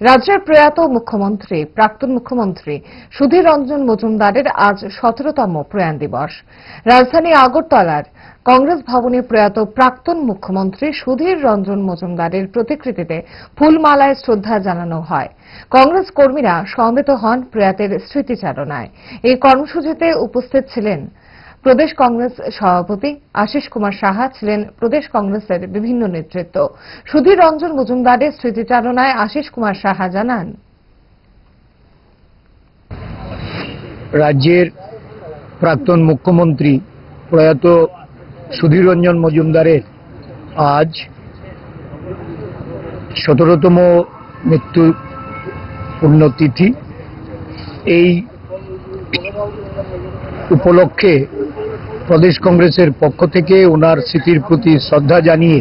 রাজ্যের প্রয়াত মুখ্যমন্ত্রী, প্রাক্তন মুখ্যমন্ত্রী সুধীর রঞ্জন মজুমদারের আজ সতেরোতম প্রয়াণ দিবস। রাজধানী আগরতলার কংগ্রেস ভবনে প্রয়াত প্রাক্তন মুখ্যমন্ত্রী সুধীর রঞ্জন মজুমদারের প্রতিকৃতিতে ফুলমালায় শ্রদ্ধা জানানো হয়। কংগ্রেস কর্মীরা সমবেত হন প্রয়াতের স্মৃতিচারণায়। এই কর্মসূচিতে উপস্থিত ছিলেন প্রদেশ কংগ্রেস সভাপতি আশিস কুমার সাহা ছিলেন প্রদেশ কংগ্রেসের বিভিন্ন নেতৃত্ব। সুধীর রঞ্জন মজুমদারের স্মৃতিচারণায় আশিস কুমার সাহা জানান। রাজ্যের প্রাক্তন মুখ্যমন্ত্রী প্রয়াত সুধীর রঞ্জন মজুমদারের আজ সতেরোতম মৃত্যু পুণ্যতিথি এই উপলক্ষে প্রদেশ কংগ্রেসের পক্ষ থেকে ওনার স্মৃতির প্রতি শ্রদ্ধা জানিয়ে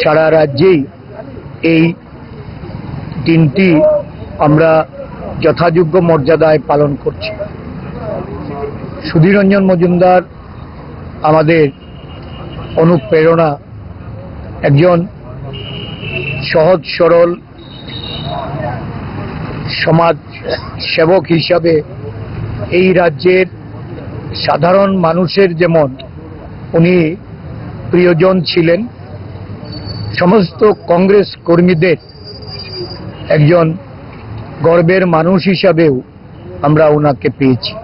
সারা রাজ্যেই এই দিনটি আমরা যথাযোগ্য মর্যাদায় পালন করছি। সুধীরঞ্জন মজুমদার আমাদের অনুপ্রেরণা, একজন সহজ, সরল সমাজ সেবক হিসাবে এই রাজ্যের সাধারণ মানুষের যেমন উনি প্রিয়জন ছিলেন, সমস্ত কংগ্রেস কর্মীদের একজন গর্বের মানুষ হিসাবেও আমরা ওনাকে পেয়েছি।